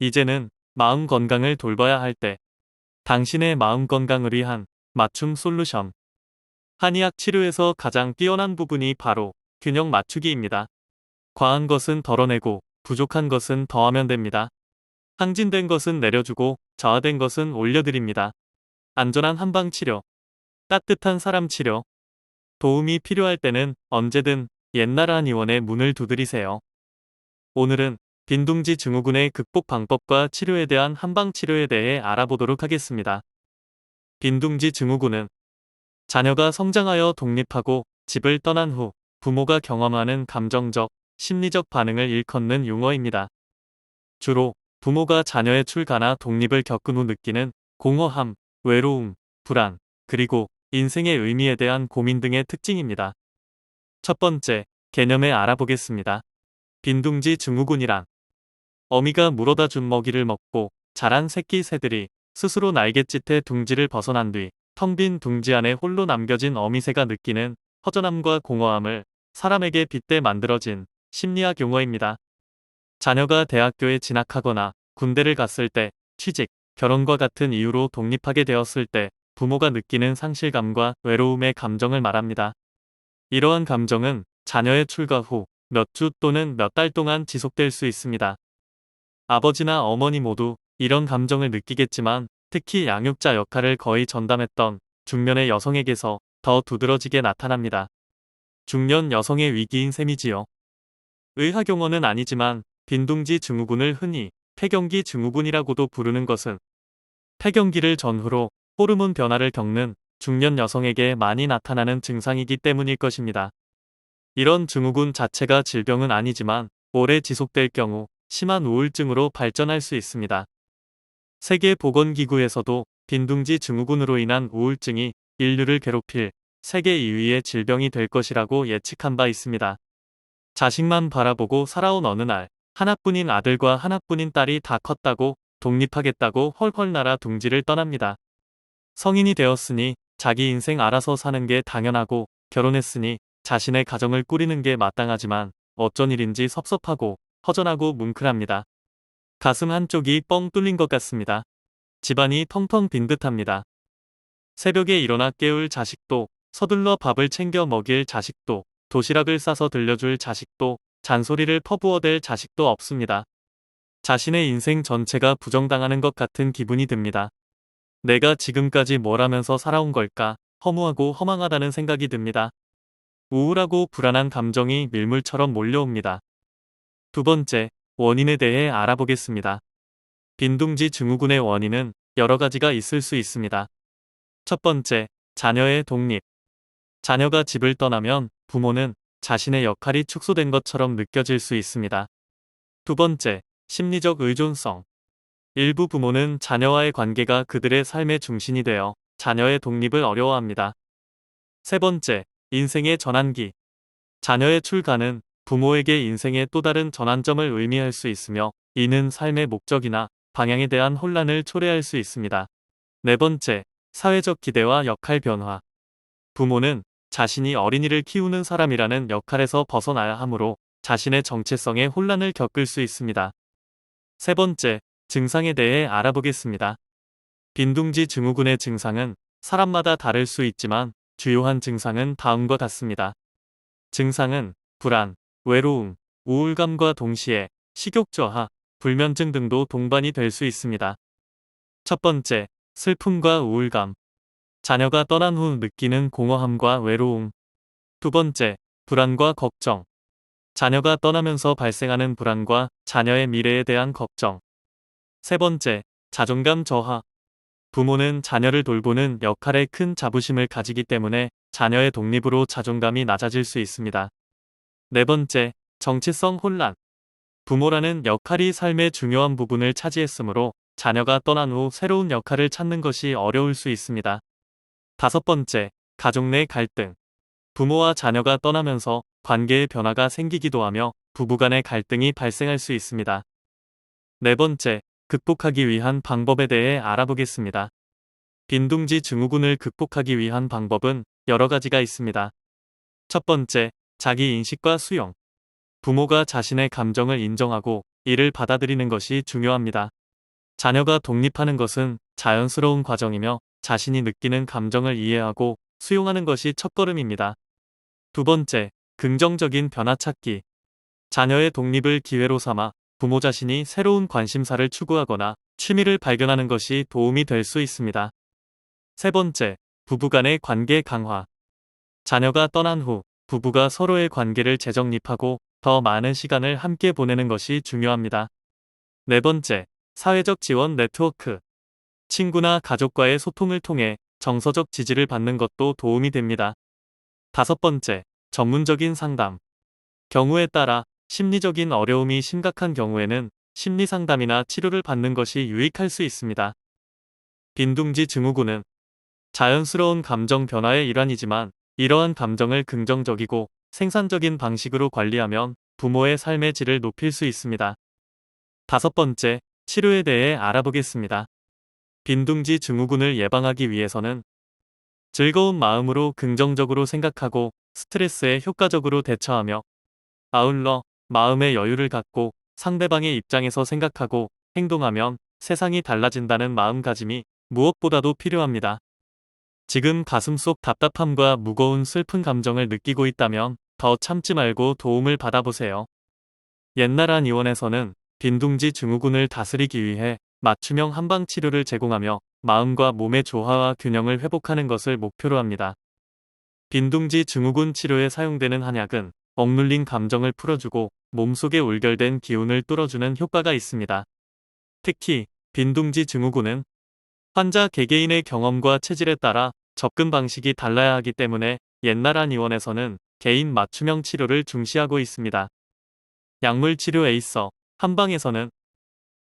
이제는 마음 건강을 돌봐야 할 때. 당신의 마음 건강을 위한 맞춤 솔루션. 한의학 치료에서 가장 뛰어난 부분이 바로 균형 맞추기입니다. 과한 것은 덜어내고 부족한 것은 더하면 됩니다. 항진된 것은 내려주고 저하된 것은 올려드립니다. 안전한 한방 치료. 따뜻한 사람 치료. 도움이 필요할 때는 언제든 옛날 한의원의 문을 두드리세요. 오늘은 빈둥지 증후군의 극복 방법과 치료에 대한 한방 치료에 대해 알아보도록 하겠습니다. 빈둥지 증후군은 자녀가 성장하여 독립하고 집을 떠난 후 부모가 경험하는 감정적, 심리적 반응을 일컫는 용어입니다. 주로 부모가 자녀의 출가나 독립을 겪은 후 느끼는 공허함, 외로움, 불안, 그리고 인생의 의미에 대한 고민 등의 특징입니다. 첫 번째, 개념에 알아보겠습니다. 빈둥지 증후군이란 어미가 물어다 준 먹이를 먹고 자란 새끼 새들이 스스로 날갯짓에 둥지를 벗어난 뒤 텅 빈 둥지 안에 홀로 남겨진 어미새가 느끼는 허전함과 공허함을 사람에게 빗대 만들어진 심리학 용어입니다. 자녀가 대학교에 진학하거나 군대를 갔을 때, 취직, 결혼과 같은 이유로 독립하게 되었을 때 부모가 느끼는 상실감과 외로움의 감정을 말합니다. 이러한 감정은 자녀의 출가 후 몇 주 또는 몇 달 동안 지속될 수 있습니다. 아버지나 어머니 모두 이런 감정을 느끼겠지만 특히 양육자 역할을 거의 전담했던 중년의 여성에게서 더 두드러지게 나타납니다. 중년 여성의 위기인 셈이지요. 의학용어는 아니지만 빈둥지 증후군을 흔히 폐경기 증후군이라고도 부르는 것은 폐경기를 전후로 호르몬 변화를 겪는 중년 여성에게 많이 나타나는 증상이기 때문일 것입니다. 이런 증후군 자체가 질병은 아니지만 오래 지속될 경우 심한 우울증으로 발전할 수 있습니다. 세계보건기구에서도 빈둥지 증후군으로 인한 우울증이 인류를 괴롭힐 세계 2위의 질병이 될 것이라고 예측한 바 있습니다. 자식만 바라보고 살아온 어느 날 하나뿐인 아들과 하나뿐인 딸이 다 컸다고 독립하겠다고 헐헐 날아 둥지를 떠납니다. 성인이 되었으니 자기 인생 알아서 사는 게 당연하고 결혼했으니 자신의 가정을 꾸리는 게 마땅하지만 어쩐 일인지 섭섭하고 허전하고 뭉클합니다. 가슴 한쪽이 뻥 뚫린 것 같습니다. 집안이 텅텅 빈 듯합니다. 새벽에 일어나 깨울 자식도 서둘러 밥을 챙겨 먹일 자식도 도시락을 싸서 들려줄 자식도 잔소리를 퍼부어댈 자식도 없습니다. 자신의 인생 전체가 부정당하는 것 같은 기분이 듭니다. 내가 지금까지 뭘 하면서 살아온 걸까 허무하고 허망하다는 생각이 듭니다. 우울하고 불안한 감정이 밀물처럼 몰려옵니다. 두 번째, 원인에 대해 알아보겠습니다. 빈둥지 증후군의 원인은 여러 가지가 있을 수 있습니다. 첫 번째, 자녀의 독립. 자녀가 집을 떠나면 부모는 자신의 역할이 축소된 것처럼 느껴질 수 있습니다. 두 번째, 심리적 의존성. 일부 부모는 자녀와의 관계가 그들의 삶의 중심이 되어 자녀의 독립을 어려워합니다. 세 번째, 인생의 전환기. 자녀의 출가는 부모에게 인생의 또 다른 전환점을 의미할 수 있으며 이는 삶의 목적이나 방향에 대한 혼란을 초래할 수 있습니다. 네 번째, 사회적 기대와 역할 변화. 부모는 자신이 어린이를 키우는 사람이라는 역할에서 벗어나야 하므로 자신의 정체성에 혼란을 겪을 수 있습니다. 세 번째, 증상에 대해 알아보겠습니다. 빈둥지 증후군의 증상은 사람마다 다를 수 있지만 주요한 증상은 다음과 같습니다. 증상은 불안, 외로움, 우울감과 동시에 식욕 저하, 불면증 등도 동반이 될 수 있습니다. 첫 번째, 슬픔과 우울감. 자녀가 떠난 후 느끼는 공허함과 외로움. 두 번째, 불안과 걱정. 자녀가 떠나면서 발생하는 불안과 자녀의 미래에 대한 걱정. 세 번째, 자존감 저하. 부모는 자녀를 돌보는 역할에 큰 자부심을 가지기 때문에 자녀의 독립으로 자존감이 낮아질 수 있습니다. 네 번째, 정체성 혼란. 부모라는 역할이 삶의 중요한 부분을 차지했으므로 자녀가 떠난 후 새로운 역할을 찾는 것이 어려울 수 있습니다. 다섯 번째, 가족 내 갈등. 부모와 자녀가 떠나면서 관계의 변화가 생기기도 하며 부부 간의 갈등이 발생할 수 있습니다. 네 번째, 극복하기 위한 방법에 대해 알아보겠습니다. 빈둥지 증후군을 극복하기 위한 방법은 여러 가지가 있습니다. 첫 번째, 자기 인식과 수용. 부모가 자신의 감정을 인정하고 이를 받아들이는 것이 중요합니다. 자녀가 독립하는 것은 자연스러운 과정이며 자신이 느끼는 감정을 이해하고 수용하는 것이 첫걸음입니다. 두 번째, 긍정적인 변화 찾기. 자녀의 독립을 기회로 삼아 부모 자신이 새로운 관심사를 추구하거나 취미를 발견하는 것이 도움이 될 수 있습니다. 세 번째, 부부 간의 관계 강화. 자녀가 떠난 후 부부가 서로의 관계를 재정립하고 더 많은 시간을 함께 보내는 것이 중요합니다. 네 번째, 사회적 지원 네트워크. 친구나 가족과의 소통을 통해 정서적 지지를 받는 것도 도움이 됩니다. 다섯 번째, 전문적인 상담. 경우에 따라 심리적인 어려움이 심각한 경우에는 심리 상담이나 치료를 받는 것이 유익할 수 있습니다. 빈둥지 증후군은 자연스러운 감정 변화의 일환이지만 이러한 감정을 긍정적이고 생산적인 방식으로 관리하면 부모의 삶의 질을 높일 수 있습니다. 다섯 번째, 치료에 대해 알아보겠습니다. 빈둥지 증후군을 예방하기 위해서는 즐거운 마음으로 긍정적으로 생각하고 스트레스에 효과적으로 대처하며 아울러 마음의 여유를 갖고 상대방의 입장에서 생각하고 행동하면 세상이 달라진다는 마음가짐이 무엇보다도 필요합니다. 지금 가슴 속 답답함과 무거운 슬픈 감정을 느끼고 있다면 더 참지 말고 도움을 받아보세요. 옛날 한 의원에서는 빈둥지 증후군을 다스리기 위해 맞춤형 한방 치료를 제공하며 마음과 몸의 조화와 균형을 회복하는 것을 목표로 합니다. 빈둥지 증후군 치료에 사용되는 한약은 억눌린 감정을 풀어주고 몸속에 울결된 기운을 뚫어주는 효과가 있습니다. 특히 빈둥지 증후군은 환자 개개인의 경험과 체질에 따라 접근 방식이 달라야 하기 때문에 옛날 한 의원에서는 개인 맞춤형 치료를 중시하고 있습니다. 약물 치료에 있어 한방에서는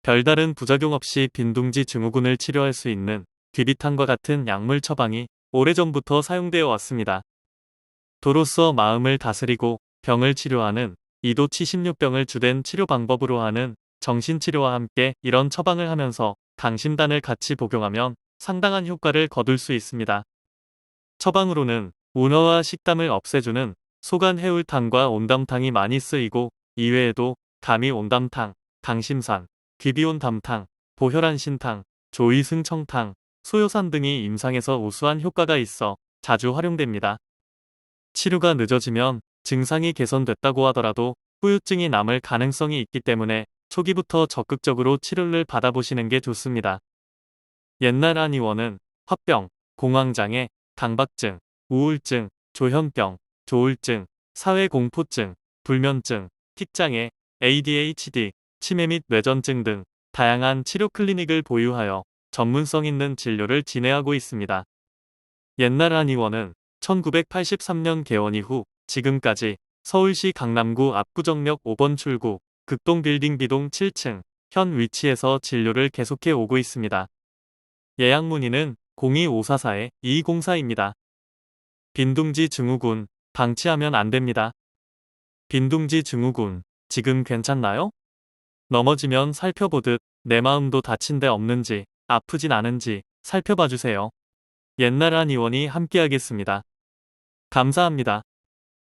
별다른 부작용 없이 빈둥지 증후군을 치료할 수 있는 귀비탄과 같은 약물 처방이 오래전부터 사용되어 왔습니다. 도로써 마음을 다스리고 병을 치료하는 이도 76병을 주된 치료 방법으로 하는 정신치료와 함께 이런 처방을 하면서 강심단을 같이 복용하면 상당한 효과를 거둘 수 있습니다. 처방으로는 운어와 식담을 없애주는 소간 해울탕과 온담탕이 많이 쓰이고 이외에도 감이 온담탕, 강심산, 귀비온 담탕, 보혈한 신탕, 조이승청탕, 소요산 등이 임상에서 우수한 효과가 있어 자주 활용됩니다. 치료가 늦어지면 증상이 개선됐다고 하더라도 후유증이 남을 가능성이 있기 때문에 초기부터 적극적으로 치료를 받아보시는 게 좋습니다. 옛날 한 의원은 화병, 공황장애, 강박증, 우울증, 조현병, 조울증, 사회공포증, 불면증, 틱장애, ADHD, 치매 및 뇌전증 등 다양한 치료 클리닉을 보유하여 전문성 있는 진료를 진행하고 있습니다. 옛날 한 의원은 1983년 개원 이후 지금까지 서울시 강남구 압구정역 5번 출구 극동 빌딩 B동 7층 현 위치에서 진료를 계속해 오고 있습니다. 예약 문의는 02544-2204입니다. 빈둥지 증후군 방치하면 안 됩니다. 빈둥지 증후군 지금 괜찮나요? 넘어지면 살펴보듯 내 마음도 다친 데 없는지 아프진 않은지 살펴봐 주세요. 옛날 한 의원이 함께하겠습니다. 감사합니다.